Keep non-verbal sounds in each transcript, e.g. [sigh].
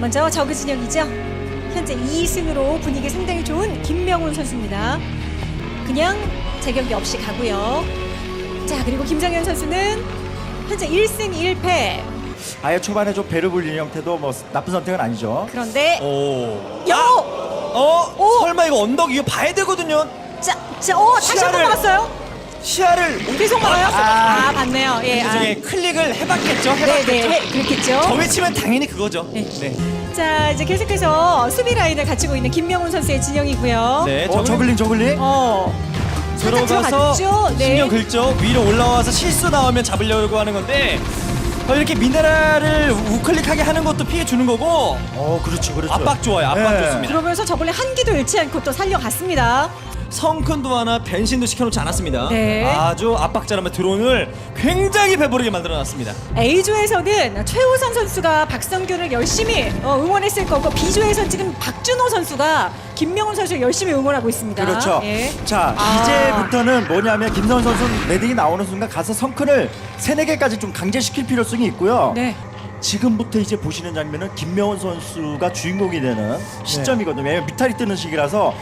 먼저 저그 진영이죠. 현재 2승으로 분위기 상당히 좋은 김명훈 선수입니다. 그냥 재경기 없이 가고요. 자 그리고 김정현 선수는 현재 1승 1패. 아예 초반에 좀 배를 불리는 형태도 뭐 나쁜 선택은 아니죠. 그런데 오. 야, 어? 오! 설마 이거 언덕 이거 봐야 되거든요. 자, 자, 어 다시 한 번 시야를- 막았어요. 시야를 계속 막아요. 아, 아, 봤네요. 예, 아, 중에 클릭을 해봤겠죠. 네, 해봤겠죠. 네, 그렇겠죠. 저 위치면 당연히 그거죠. 네. 네. 자, 이제 계속해서 수비 라인을 갖추고 있는 김명훈 선수의 진영이고요. 네. 어, 저글링 저글링. 어, 들어가서 들어갔죠? 네. 신경 긁죠. 위로 올라와서 실수 나오면 잡으려고 하는 건데 어, 이렇게 미네랄을 우클릭하게 하는 것도 피해 주는 거고 어, 그렇죠, 그렇죠. 압박 좋아요. 압박 네. 좋습니다. 그러면서 저번에 한기도 잃지 않고 또 살려갔습니다. 성큰도 하나 변신도 시켜놓지 않았습니다. 네. 아주 압박자라면 드론을 굉장히 배부르게 만들어놨습니다. A조에서는 최우선 선수가 박성균을 열심히 어, 응원했을 거고 B조에서 지금 박준호 선수가 김명훈 선수를 열심히 응원하고 있습니다. 그렇죠. 예. 자, 아. 이제부터는 뭐냐면 김선 선수는 매딩이 나오는 순간 가서 성큰을 세네 개까지 좀 강제시킬 필요성이 있고요. 네. 지금부터 이제 보시는 장면은 김명훈 선수가 주인공이 되는 시점이거든요. 왜냐면 미탈이 뜨는 시기라서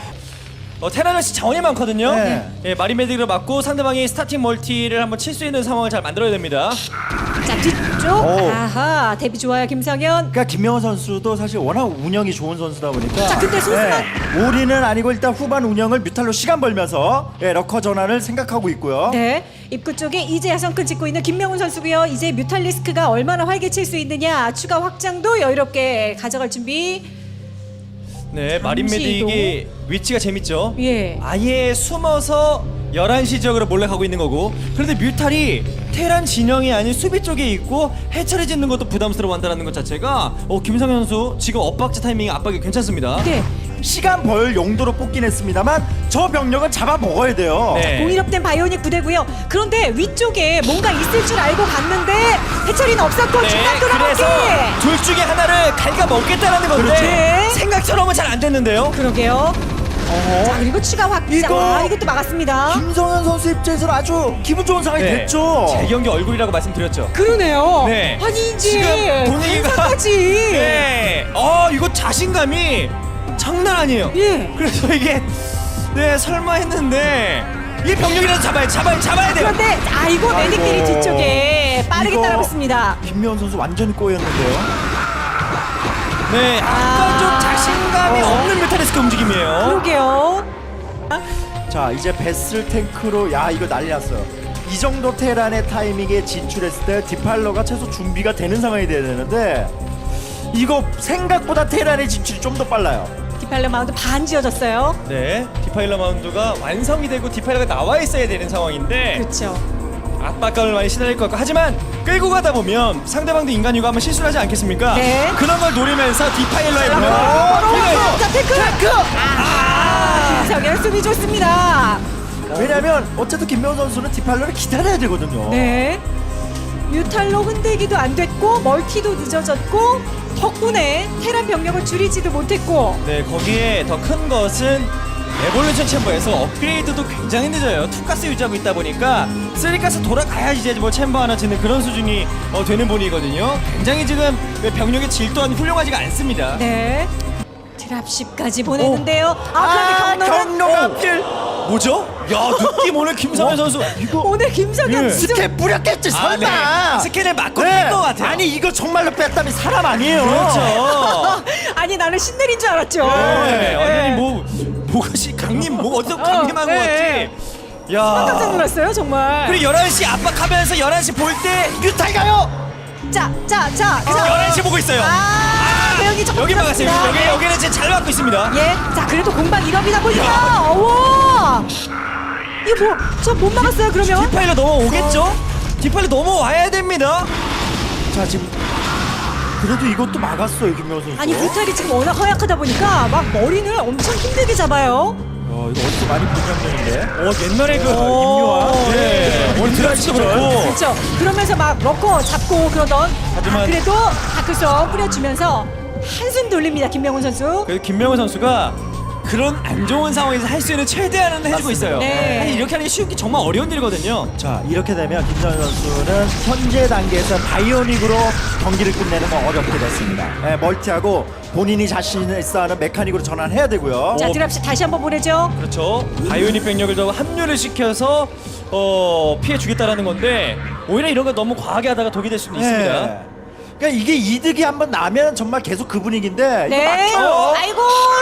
어, 테라너시 자원이 많거든요. 네. 예, 마리메딕을 맞고 상대방이 스타팅 멀티를 한번 칠 수 있는 상황을 잘 만들어야 됩니다. 자 뒤쪽. 오. 아하 데뷔 좋아요 김성현. 그러니까 김명훈 선수도 사실 워낙 운영이 좋은 선수다 보니까 자, 근데 소수만- 네, 올인은 아니고 일단 후반 운영을 뮤탈로 시간 벌면서 예, 러커 전환을 생각하고 있고요. 네. 입구 쪽에 이제 야성끈 찍고 있는 김명훈 선수고요. 이제 뮤탈리스크가 얼마나 활개칠 수 있느냐 추가 확장도 여유롭게 가져갈 준비. 네, 잠시도. 마린메딕이 위치가 재밌죠. 예. 아예 숨어서 11시 지역으로 몰래 가고 있는 거고 그런데 뮤탈이 테란 진영이 아닌 수비 쪽에 있고 해처리 짓는 것도 부담스러워한다는 것 자체가 어, 김상현 선수 지금 엇박자 타이밍 압박이 괜찮습니다. 네. 시간 벌 용도로 뽑긴 했습니다만 저 병력은 잡아 먹어야 돼요. 네. 공일업된 바이오닉 부대고요. 그런데 위쪽에 뭔가 있을 줄 알고 갔는데 해철이는 없었고 네, 중간 돌아가기. 둘 중에 하나를 갈가 먹겠다라는 건데 그렇죠. 네. 생각처럼은 잘 안 됐는데요. 그러게요. 자 그리고 추가 확장. 이거- 아, 이것도 막았습니다. 김성현 선수 입장에서는 아주 기분 좋은 상황이 네. 됐죠. 제 경기 얼굴이라고 말씀드렸죠. 그러네요. 네. 아니 이제 지금 분위기가 반사까지. [laughs] 네. 어 이거 자신감이 장난 아니에요. 예. 그래서 이게 네 설마 했는데 이 병력이라도 잡아야 잡아야 잡아야 돼요. 그런데 아이고 메딕들이 뒤쪽에 빠르게 이거- 따라붙습니다. 김명훈 선수 완전히 꼬였는데요. 네, 아. 좀 자신감이 어. 없는 메탈리스크 움직임이에요. 그러게요. 자 이제 베슬 탱크로 야 이거 난리 났어요. 이 정도 테란의 타이밍에 진출했을 때 디팔러가 최소 준비가 되는 상황이 돼야 되는데 이거 생각보다 테란의 진출이 좀 더 빨라요. 디팔레 마운드 반 지어졌어요. 네, 디파일러 마운드가 완성이 되고 디파일러가 나와 있어야 되는 상황인데 그렇죠. 압박감을 많이 시달릴 것 같고 하지만 끌고 가다 보면 상대방도 인간 유가 한번 실수를 하지 않겠습니까? 네. 그런 걸 노리면서 디파일러의 어, 병력을 어, 자 테크. 탱크! 아, 김성현 수비 좋습니다. 왜냐면 어쨌든 김명훈 선수는 디팔러를 기다려야 되거든요. 네. 뮤탈로 흔들기도 안 됐고 멀티도 늦어졌고 덕분에 테란 병력을 줄이지도 못했고 네, 거기에 더 큰 것은 에볼루션 챔버에서 업그레이드도 굉장히 늦어요. 투가스 유지하고 있다 보니까 쓰리가스 돌아가야지 이제 뭐 챔버 하나 짓는 그런 수준이 어, 되는 분이거든요. 굉장히 지금 병력의 질 또한 훌륭하지가 않습니다. 네. 드랍십까지 보냈는데요. 아, 그런데 경로는 경로가 하필 뭐죠? 야 느낌 오늘 김성현 선수 이거 오늘 김성현 예. 진짜 스캔 뿌렸겠지 설마. 아, 네. 스캔을 맞고 네. 뺀것 같아요. 아니 이거 정말로 뺐다면 사람 아니에요. 그렇죠. [laughs] 아니 나는 신내린 줄 알았죠. 네, 네. 뭐 뭐가 시 강림 뭐 어디서 강림한 것 네. 같지. 야. 깜짝 놀랐어요 정말. 그리고 11시 압박하면서 11시 볼때 뮤탈 가요. 자, 자, 자, 자. 11시 보고 있어요. 아, 대형이 조금 여기 막았어요. 늦었습니다. 여기 여기는 지금 잘 막고 있습니다. 예, 자 그래도 공방 1업이다 보니까 야. 어워. 이거 뭐, 저 못 막았어요 그러면? 디파일러 넘어오겠죠? 디파일러 넘어와야 됩니다. 자 지금 그래도 이것도 막았어요 김명훈 선수. 아니 뮤탈이 지금 워낙 허약하다 보니까 막 머리를 엄청 힘들게 잡아요. 어, 이거 어디서 많이 본 장면인데. 어 옛날에 그 임요한? 네. 네. 원드라시도 그렇죠. 그렇고. 그렇죠. 그러면서 막 넣고 잡고 그러던. 하지만- 아, 그래도 다크성 뿌려주면서 한숨 돌립니다 김명훈 선수. 그 김명훈 선수가 그런 안 좋은 상황에서 할 수 있는 최대한은 해주고 있어요. 네. 아니, 이렇게 하는 게 쉬운 게 정말 어려운 일이거든요. 자 이렇게 되면 김선현 선수는 현재 단계에서 바이오닉으로 경기를 끝내는 건 어렵게 됐습니다. 네, 멀티하고 본인이 자신을 쌓는 메카닉으로 전환해야 되고요. 자 드랍시 다시 한번 보내죠. 그렇죠. 바이오닉 병력을 더 합류를 시켜서 어, 피해 주겠다라는 건데 오히려 이런 거 너무 과하게 하다가 독이 될 수도 있습니다. 네. 그러니까 이게 이득이 한번 나면 정말 계속 그 분위기인데 이거 네. 막혀요. 아이고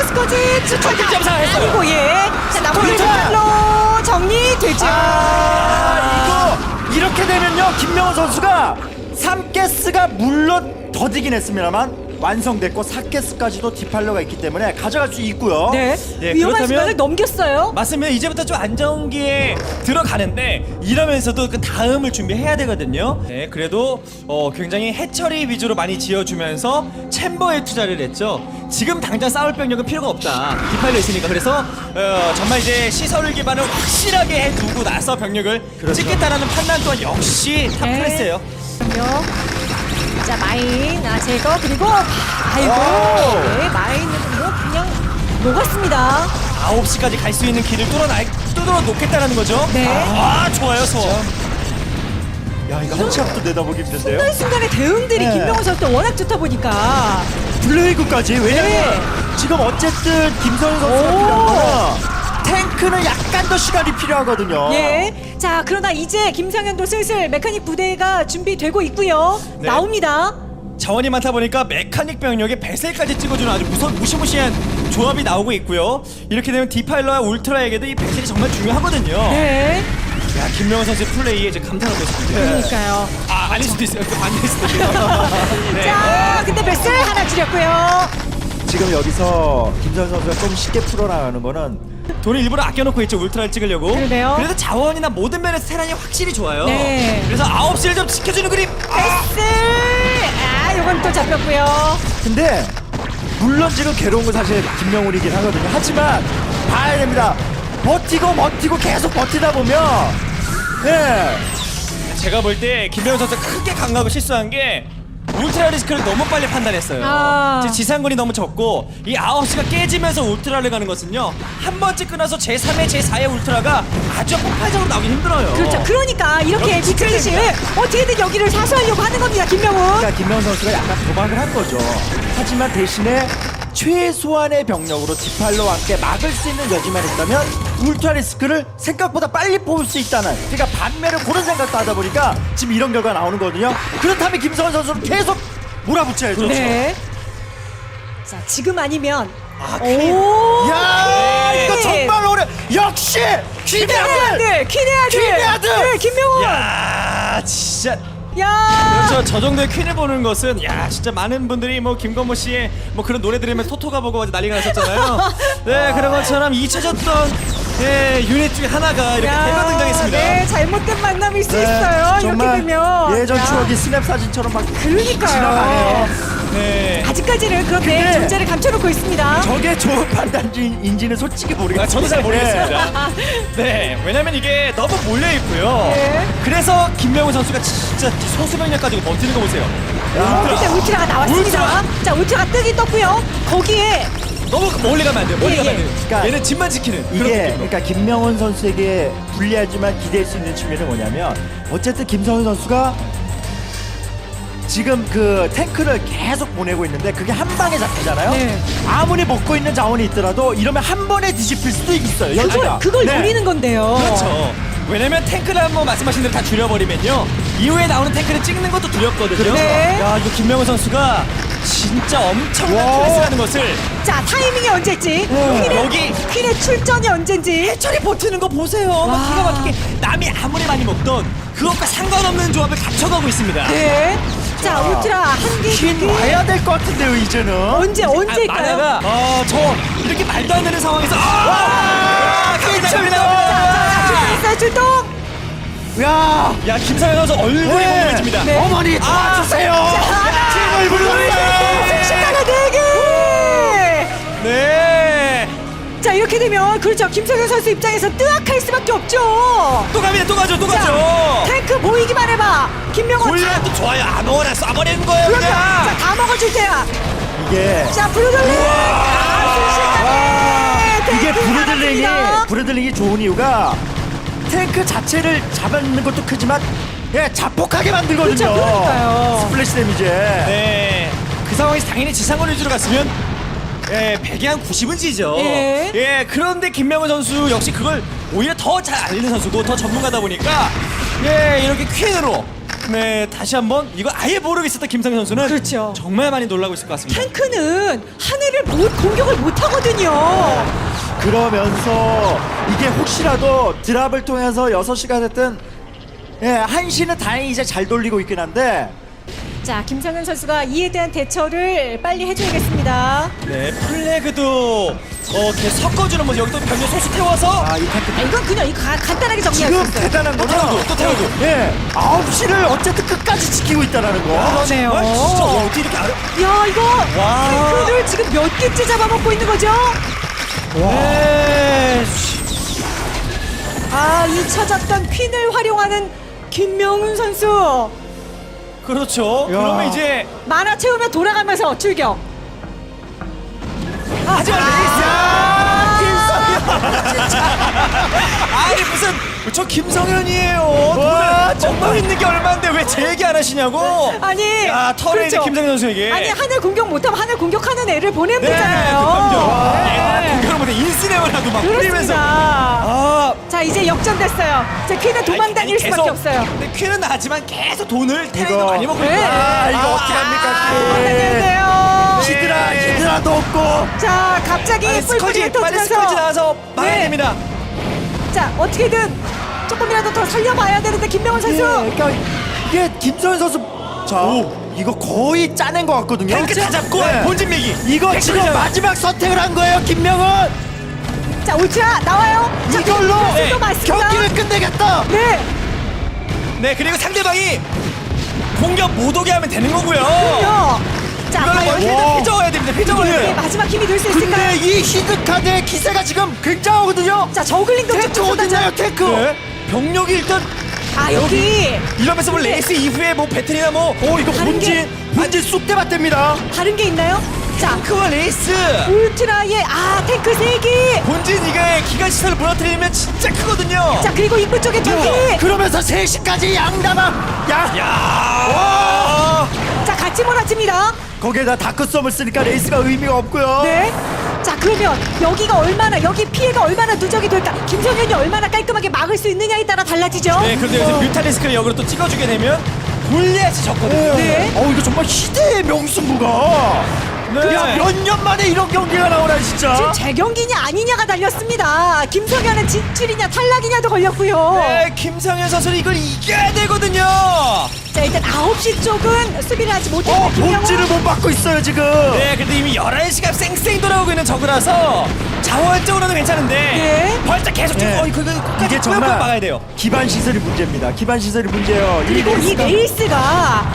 스커지 추천 점사 했어요. 아이고 예. 자 나머지 그렇죠. 정리되죠. 아, 이거 이렇게 되면요 김명호 선수가 3개스가 물론 더디긴 했습니다만 완성됐고 4개스까지도 디팔러가 있기 때문에 가져갈 수 있고요. 네. 네, 위험한 그렇다면- 순간을 넘겼어요. 맞습니다. 이제부터 좀 안정기에 들어가는데 이러면서도 그 다음을 준비해야 되거든요. 네, 그래도 어, 굉장히 해처리 위주로 많이 지어주면서 챔버에 투자를 했죠. 지금 당장 싸울 병력은 필요가 없다. 디파일러 있으니까 그래서 어, 정말 이제 시설 기반을 확실하게 해두고 나서 병력을 그렇죠. 찍겠다라는 판단 또한 역시 탑 네. 클래스예요. 그럼요. 자 마인 아 제거 그리고 아이고 오. 네, 마인은 뭐 그냥 녹았습니다. 9시까지 갈 수 있는 길을 뚫어놔, 뚫어 놓겠다라는 거죠. 네. 아, 좋아요, 소원. 야 이거 한 치 앞도 내다보기 힘든데요. 순간순간의 대응들이 네. 김명호 선수 워낙 좋다 보니까 블레이크까지 왜냐면 네. 지금 어쨌든 김선희 선수가 오. 탱크는 약간 더 시간이 필요하거든요. 예. 자, 그러나 이제 김상현도 슬슬 메카닉 부대가 준비되고 있고요. 네. 나옵니다. 자원이 많다 보니까 메카닉 병력에 배슬까지 찍어주는 아주 무서, 무시무시한 조합이 나오고 있고요. 이렇게 되면 디파일러와 울트라에게도 이 배슬이 정말 중요하거든요. 네. 야, 김명훈 선수의 플레이에 이제 감탄하고 있습니다. 그러니까요. 아, 아닐 수도 있어요. 또 반대일 수도 있어요. [laughs] 네. 자, 근데 베스 하나 줄였고요. 지금 여기서 김선희 선수가 좀 쉽게 풀어나가는 거는 돈을 일부러 아껴놓고 있죠. 울트라를 찍으려고. 그러네요. 그래도 자원이나 모든 면에서 테란이 확실히 좋아요. 네. 그래서 9시를 좀 지켜주는 그림. 아! 베스! 아, 요건 또 잡혔고요. 근데 물론 지금 괴로운 건 사실 김명훈이긴 하거든요. 하지만 봐야 됩니다. 버티고 버티고 계속 버티다 보면 네. 제가 볼 때 김명훈 선수 크게 강하고 실수한 게 울트라 리스크를 너무 빨리 판단했어요. 아. 지상군이 너무 적고 이 9시가 깨지면서 울트라를 가는 것은요. 한 번째 끊어서 제3의 제4의 울트라가 아주 폭발적으로 나오기 힘들어요. 그렇죠. 그러니까 이렇게 여기 미끄듯이 지켜냅니다. 어떻게든 여기를 사수하려고 하는 겁니다, 김명훈. 그러니까 김명훈 선수가 약간 도박을 한 거죠. 하지만 대신에 최소한의 병력으로 디팔로와 함께 막을 수 있는 여지만 있다면 울트라 리스크를 생각보다 빨리 뽑을 수 있다는 그러니까 반매를 그런 생각도 하다 보니까 지금 이런 결과 가 나오는 거거든요. 그렇다면 김성원 선수는 계속 몰아붙여야죠. 네. 자, 지금 아니면 아, 오! 야 네. 이거 정말 오래 역시 퀴네 김명훈 아들! 퀴네 아들! 퀴네 아들! 네, 김명훈! 야! 야, 진짜 그렇죠. 저 정도의 퀸을 보는 것은 야 진짜 많은 분들이 뭐 김건모 씨의 뭐 그런 노래 들으면 토토가 보고 난리가 났었잖아요. [laughs] 네 그런 것처럼 잊혀졌던 예, 유닛 중에 하나가 이렇게 대거 등장했습니다. 네, 잘못된 만남일 수 네, 있어요. 이렇게 정말 되면. 예전 야, 추억이 스냅 사진처럼 막 그러니까요. 지나가네요. 네. 아직까지는 그렇게 근데- 존재를 감춰놓고 있습니다. 저게 좋은 판단인지는 솔직히 모르겠어요. 아, 저도 잘 모르겠습니다. 네, [laughs] 왜냐면 이게 너무 몰려 있고요. 네. 그래서 김명훈 선수가 진짜 소수 병력 가지고 버티는 거 보세요. 그때 울트라가 나왔습니다. 울트라. 자, 울트라가 뜨기 떴고요. 거기에 너무 멀리 가면 안 돼요. 멀리 예, 가면 안 예. 돼요. 그러니까 얘는 집만 지키는 그런 이게 느낌으로. 그러니까 김명훈 선수에게 불리하지만 기대할 수 있는 측면은 뭐냐면 어쨌든 김성훈 선수가 지금 그 탱크를 계속 보내고 있는데 그게 한 방에 잡히잖아요. 네. 아무리 먹고 있는 자원이 있더라도 이러면 한 번에 뒤집힐 수도 있어요. 그걸. 그걸 네. 노리는 건데요. 그렇죠. 왜냐면 탱크를 한번 말씀하신 대로 다 줄여버리면요. 이후에 나오는 탱크를 찍는 것도 두렵거든요. 네. 야, 이거 김명훈 선수가 진짜 엄청난 와. 클래스라는 것을 자, 타이밍이 언제지? 네. 퀸의, 여기. 퀸의 출전이 언젠지. 해철이 버티는 거 보세요. 막 와. 기가 막히게 남이 아무리 많이 먹던 그것과 상관없는 조합을 갖춰가고 있습니다. 네. 자, 울트라 한개 퀸 와야 될 것 같은데요, 이제는. 언제 언제일까요? 아, 아, 저 이렇게 말도 안 되는 상황에서 아! 감사합니다. 있어요, 출동. 야, 야, 김상현 선수 얼굴이 네. 궁금해집니다. 네. 어머니 도와주세요. 팀 을 불러주세요. 씩씩하게 네 개. 네. 자, 이렇게 되면 그렇죠. 김성현 선수 입장에서 뜨악할 수밖에 없죠. 또 갑니다. 또 가죠. 또 자, 가죠. 탱크 보이기만 해봐. 김명호 다. 골리앗도 좋아요. 아무거나 쏴버리는 거예요, 그렇죠. 자, 그냥. 다 먹어줄 테야. 이게 자. 아, 순식간에 이게 탱크 나갔습니다. 브레들링이 좋은 이유가 탱크 자체를 잡아내는 것도 크지만 예 자폭하게 만들거든요. 그렇죠, 그러니까요. 스플래시 데미지. 네. 그 상황에서 당연히 지상권 위주로 갔으면 예, 100에 한 90은 지죠. 예. 예, 그런데 김명훈 선수 역시 그걸 오히려 더 잘 알리는 선수고 더 전문가다 보니까 예, 이렇게 퀸으로 네, 다시 한번 이거 아예 모르겠었던 김상현 선수는 그렇죠. 정말 많이 놀라고 있을 것 같습니다. 탱크는 하늘을 못 공격을 못 하거든요. 그러면서 이게 혹시라도 드랍을 통해서 6시가 됐든 예, 한시는 다행히 이제 잘 돌리고 있긴 한데 자, 김성현 선수가 이에 대한 대처를 빨리 해줘야겠습니다. 네, 플래그도 어, 이렇게 섞어주는 모습 여기 또 병력 소수 태워서 아, 이 탱크 아, 이건 그냥 이 가- 간단하게 정리할 수 지금 있어요. 대단한 또 거는 태우고, 또 태우고. 예, 9시를 어쨌든 끝까지 지키고 있다라는 거. 그러네요. 정말 진짜 와, 어떻게 이렇게 알아? 야, 이거 와. 탱크를 지금 몇 개째 잡아먹고 있는 거죠? 네. 아, 이 찾았던 퀸을 활용하는 김명훈 선수. 그렇죠. 야. 그러면 이제 만화 채우면 돌아가면서 출격. 하지만 아, 아니 무슨 저 김성현이에요. 와, 정말 있는 게 얼마인데 왜 제 얘기 안 하시냐고. 아니. 야 이제 그렇죠. 김성현 선수에게. 아니 하늘 공격 못하면 하늘 공격하는 애를 보내면 네, 되잖아요. 그럼요. 네. 공격을 못해 인스네을 하고 막 뿌리면서. 그렇습니다. 아. 자 이제 역전됐어요. 자 퀸은 도망 다닐 아니, 수밖에 계속- 없어요. 근데 퀸은 나지만 계속 돈을 테이도 이거- 많이 먹고 네. 아, 이거 어떻게 합니까? 다녀야 퀸. 돼요. 히드라, 네. 히드라도 없고. 자 갑자기 뿔뿔이 스컬지 빨리 스컬지 터지면서 나와서 막아야 네. 됩니다. 자 어떻게든 조금이라도 더 살려봐야 되는데 김명훈 예, 선수. 그러니까 이게 김성현 선수 자 이거 거의 짜낸 것 같거든요. 탱크 다 잡고 네. 본진 매기. 이거 지금. 마지막 선택을 한 거예요, 김명은. 자 울트라 나와요. 자, 이걸로 네. 맞습니다. 경기를 끝내겠다. 네. 네 그리고 상대방이 공격 못 오게 하면 되는 거고요. 요. 자 과연 어떻게든 피져와야 됩니다. 이게 돼요. 마지막 힘이 될 수 있을까요? 근데 이 히든카드의 기세가 지금 굉장하거든요. 자 저글링도 탱크 쭉 어딨나요. 탱크? 네. 병력이 일단 아 여기 이러면서 뭐 레이스 이후에 뭐 배틀이나 뭐 오 이거 다른 게- 본진 본진 쑥대밭 됩니다. 다른 게 있나요? 자 탱크와 레이스 울트라의 아 탱크 세기 본진 이게 기관 시설을 무너뜨리면 진짜 크거든요. 자 그리고 입구 쪽에 전기 그러면서 3시까지 양다방 야. 야. 자 같이 몰아칩니다 거기에다 다크썸을 쓰니까 레이스가 의미가 없고요. 네 자 그러면 여기가 얼마나 여기 피해가 얼마나 누적이 될까 김성현이 얼마나 깔끔하게 막을 수 있느냐에 따라 달라지죠 네, 그런데 여기서 뮤탈리스크를 역으로 또 찍어주게 되면 골리앗이 졌거든요. 네. 어 이거 정말 희대의 명승부가. 네. 야몇 년 만에 이런 경기가 나오나 진짜. 지금 재경기냐 아니냐가 달렸습니다 김성현은 진출이냐 탈락이냐도 걸렸고요 네, 김상현 선수는 이걸 이겨야 되거든요. 자 일단 9시 쪽은 수비를 하지 어 못했고 본질을 못 받고 있어요 지금. 네, 근데 이미 11시가 쌩쌩 돌아오고 있는 적이라서 자원적으로는 괜찮은데 네. 벌써 계속 지금 네. 어, 끝까지 이게 꾸역꾸역 정말 막아야 돼요. 기반 시설이 문제입니다. 기반 시설이 문제예요. 그리고 이 레이스가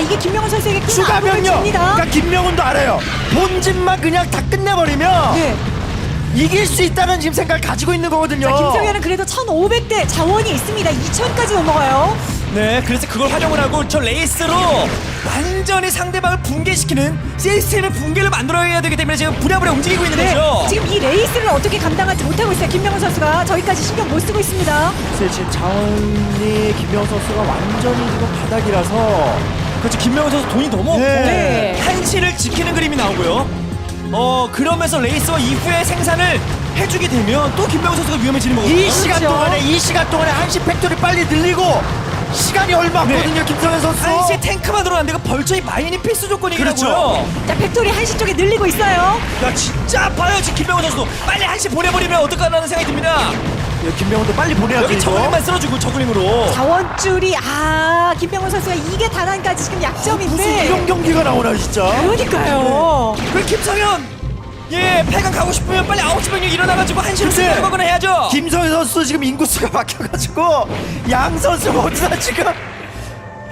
이게 김명훈 선수에게 큰 추가 압박을 병력. 줍니다 그러니까 김명훈도 알아요. 본진만 그냥 다 끝내버리면 네. 이길 수 있다는 지금 생각을 가지고 있는 거거든요. 자, 김성현은 그래도 1,500대 자원이 있습니다. 2,000까지 넘어가요. 네, 그래서 그걸 활용을 하고 저 레이스로 완전히 상대방을 붕괴시키는 시스템의 붕괴를 만들어야 되기 때문에 지금 부랴부랴 움직이고 있는 네. 거죠. 지금 이 레이스를 어떻게 감당할지 못하고 있어요. 김명훈 선수가 저기까지 신경 못 쓰고 있습니다. 글쎄, 지금 자원이 김명훈 선수가 완전히 지금 바닥이라서 그렇죠. 김명훈 선수 돈이 너무 없고 네. 한시를 지키는 그림이 나오고요. 어 그러면서 레이스와 이후에 생산을 해주게 되면 또 김명훈 선수가 위험해지는 거거든요. 이 시간 그렇죠. 동안에 이 시간 동안에 한시 팩토리 빨리 늘리고 시간이 얼마 네. 없거든요. 김성현 선수. 한시에 탱크만 들어가는데 그 벌처의 마인이 필수 조건이라고요. 그렇죠. 자, 팩토리 한시 쪽에 늘리고 있어요. 야 진짜 아파요 지금 김명훈 선수도 빨리 한시 보내버리면 어떨까라는 생각이 듭니다. 예, 김명훈도 빨리 보내야죠. 여기 이거. 저글링만 쓸어주고 저글링으로. 자원줄이 아 김명훈 선수가 이게 단한까지 지금 무슨 약점인데. 이런 경기가 나오나 진짜. 그러니까요. 그 김성현 예 8강 가고 싶으면 빨리 9시 병력 일어나가지고 한시로 근데 거거나 해야죠. 김성현 선수 지금 인구수가 [laughs] 막혀가지고 양 선수 모두 다 지금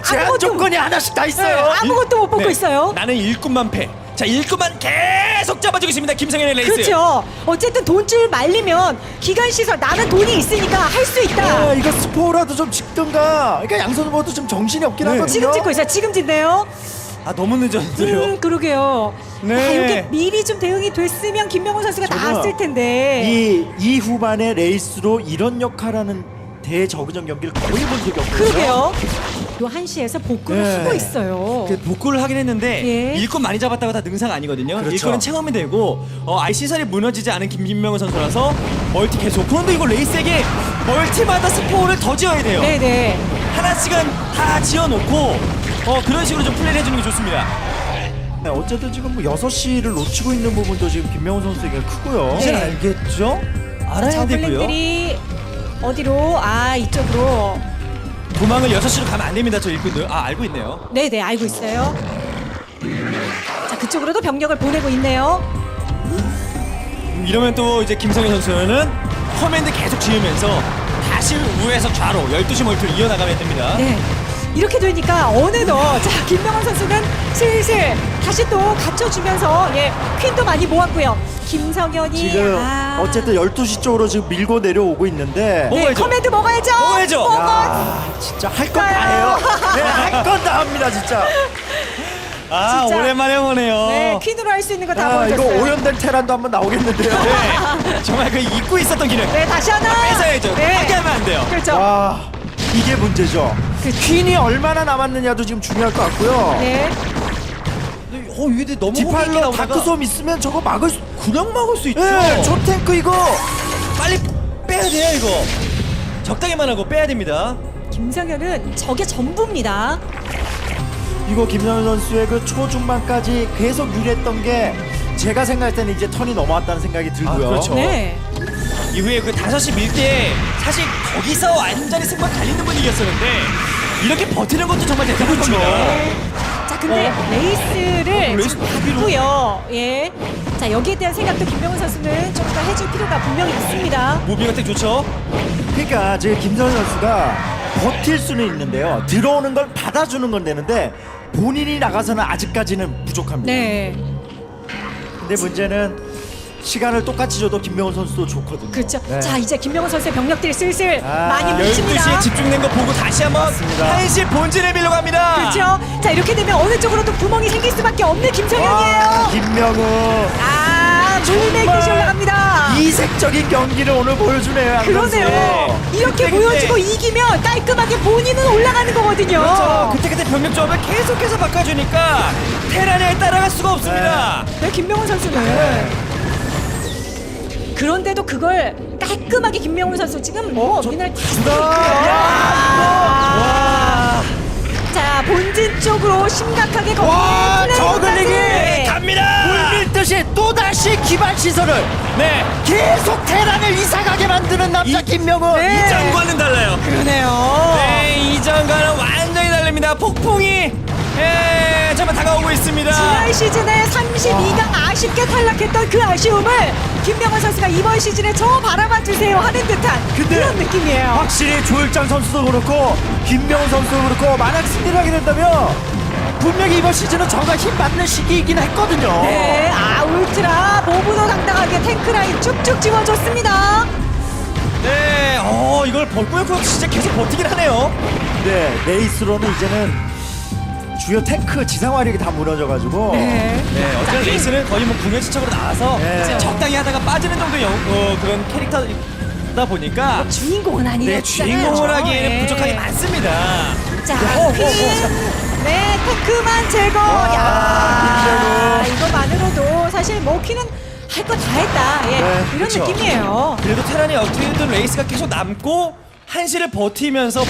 제한 아무것도- 조건이 하나씩 다 네, 있어요. 아무것도 못 뽑고 네, 있어요. 나는 일꾼만 패. 자 일꾼만 계속 잡아주고 있습니다. 김성현의 레이스. 그렇죠. 어쨌든 돈줄 말리면 기관 시설 나는 돈이 있으니까 할 수 있다. 아, 이거 스포라도 좀 찍든가. 그러니까 양 선수 모두 좀 정신이 없긴 네. 하거든요. 지금 찍고 있어요. 지금 짓네요. 아 너무 늦었는데요. 음, 그러게요. 네. 아, 이게 미리 좀 대응이 됐으면 김명훈 선수가 저는 나왔을 텐데. 이, 이 후반의 레이스로 이런 역할하는 대저그전 경기를 거의 본 적이 없거든요. 그러게요. 요 한시에서 복구를 네. 하고 있어요. 그 복구를 하긴 했는데 예. 일꾼 많이 잡았다고 다 능사가 아니거든요. 그렇죠. 일꾼은 체험이 되고 어, 아이 시설이 무너지지 않은 김민명은 선수라서 멀티 계속. 그런데 이거 레이스에게 멀티마다 스포를 더 지어야 돼요. 네네. 하나씩은 다 지어놓고 어, 그런 식으로 좀 플레이를 해주는 게 좋습니다. 네, 어쨌든 지금 뭐 6시를 놓치고 있는 부분도 지금 김명훈 선수에게 크고요. 네. 이제 알겠죠? 알아야 되고요. 저글링들이 어디로? 아 이쪽으로. 도망을 6시로 가면 안 됩니다. 저 일꾼들. 아 알고 있네요. 네네 알고 있어요. 자 그쪽으로도 병력을 보내고 있네요. 음, 이러면 또 이제 김성현 선수는 커맨드 계속 지으면서 다시 우에서 좌로 12시 멀티를 이어나가면 됩니다. 네. 이렇게 되니까 어느덧 자 김명훈 선수는 슬슬 다시 또 갖춰주면서 예 퀸도 많이 모았고요. 김성현이 지금 아, 어쨌든 12시 쪽으로 지금 밀고 내려오고 있는데 네, 먹어야죠. 커맨드 먹어야죠. 먹어야죠. 먹어. 야, 진짜 할 건 다 해요. 네, 할 건 다 합니다, 진짜. [laughs] 아 진짜. 오랜만에 보네요. 네 퀸으로 할 수 있는 거 다 아, 이거 보여줬어요. 오염된 테란도 한번 나오겠는데요. 네, 정말 그 잊고 있었던 기능 네 다시 하나. 뺏어야죠. 네. 포기하면 안 돼요. 그렇죠. 와, 이게 문제죠. 그- 퀸이 얼마나 남았느냐도 지금 중요할 것 같고요. 네. 어 이게 너무 디팔로 나오다가 다크솜 있으면 저거 막을 수. 그냥 막을 수 있죠. 네, 저 탱크 이거. 빨리 빼야 돼요 이거. 적당히만 하고 빼야 됩니다. 김성현은 저게 전부입니다. 이거 김성현 선수의 그 초중반까지 계속 유리했던 게 제가 생각할 때는 이제 턴이 넘어왔다는 생각이 들고요. 아, 그렇죠. 네. 이후에 그 5시 밀 때 사실 거기서 완전히 승부가 갈리는 분위기였었는데 이렇게 버티는 것도 정말 대단한 그렇죠. 겁니다. 자 근데 어. 레이스를 어, 레이스 좀 바꾸고요. 예. 자 여기에 대한 생각도 김명훈 선수는 좀 더 해줄 필요가 분명히 있습니다. 무빙 어택 좋죠? 그러니까 지금 김성현 선수가 버틸 수는 있는데요. 들어오는 걸 받아주는 건 되는데 본인이 나가서는 아직까지는 부족합니다. 네. 근데 문제는 시간을 똑같이 줘도 김명훈 선수도 좋거든요. 그렇죠. 네. 자 이제 김명훈 선수의 병력들이 슬슬 아, 많이 뭉칩니다. 12시에 집중된 거 보고 다시 한번 맞습니다. 한시 본진에 밀러 갑니다. 그렇죠. 자 이렇게 되면 어느 쪽으로도 구멍이 생길 수밖에 없는 와, 김성현이에요. 김명훈 아 물밀듯이 올라갑니다. 이색적인 경기를 오늘 보여주네요. 양 그러네요. 선수. 이렇게 그때, 보여지고 그때. 이기면 깔끔하게 본인은 올라가는 거거든요. 그렇죠. 그때그때 병력 조합을 계속해서 바꿔주니까 테란에 따라갈 수가 없습니다. 네, 김명훈 선수는 그런데도 그걸 깔끔하게 김명훈 선수 지금 뭐다 쓰고 있고요. 아. 자 본진 쪽으로 심각하게 와, 거기 저글링이 갑니다. 물밀듯이 또다시 기반 시설을 네. 계속 테란을 이상하게 만드는 남자 이- 김명훈. 네. 이전과는 달라요. 그러네요. 네, 이전과는 완전히 다릅니다. 폭풍이 예, 정말 다가오고 있습니다. 지난 시즌에 32강 아쉽게 탈락했던 그 아쉬움을 김명훈 선수가 이번 시즌에 저 바라봐 주세요 하는 듯한 그런 느낌이에요. 확실히 조일장 선수도 그렇고 김명훈 선수도 그렇고 만약 승리를 하게 된다면 분명히 이번 시즌은 정말 힘 받는 시기이긴 했거든요. 네, 아 울트라 몸으로 당당하게 탱크 라인 쭉쭉 지워줬습니다. 네, 어 이걸 벌꾸역꾸역 진짜 계속 버티긴 하네요. 네, 레이스로는 이제는 주요 탱크 지상 화력이 다 무너져가지고 네. 네, 어쨌든 레이스는 거의 뭐 궁예지척으로 나와서 네. 적당히 하다가 빠지는 정도의 영- 어, 그런 캐릭터다 보니까 주인공은 네, 아니었잖아요. 주인공을 하기에는 네. 부족함이 많습니다. 자. 네, 탱크만 제거. 야, 이거만으로도 사실 뭐 퀸은 할거 다 했다. 예, 네, 이런 그쵸. 느낌이에요. 그래도 테란이 어떻게든 레이스가 계속 남고 한시를 버티면서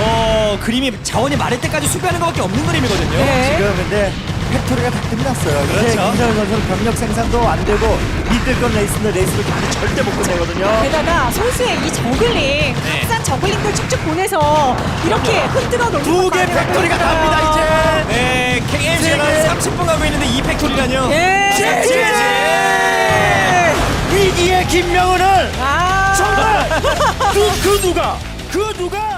어 그림이 자원이 마를 때까지 수비하는 것밖에 없는 그림이거든요. 네. 지금 근데 팩토리가 다 끝났어요. 이제 그렇죠. 김정은 선수는 병력 생산도 안 되고 미들건 레이스는 레이스를 경기 절대 못 끝내거든요. 게다가 선수의 이 저글링, 네. 값싼 저글링들 쭉쭉 보내서 이렇게 흔들어 놓는 두 개 팩토리가 갑니다 이제. 네, KMC가 네. 30분 가고 있는데 이 팩토리라뇨. 예. 제제 위기의 김명훈을 아, 정말 [laughs] 그, 그 누가 그 누가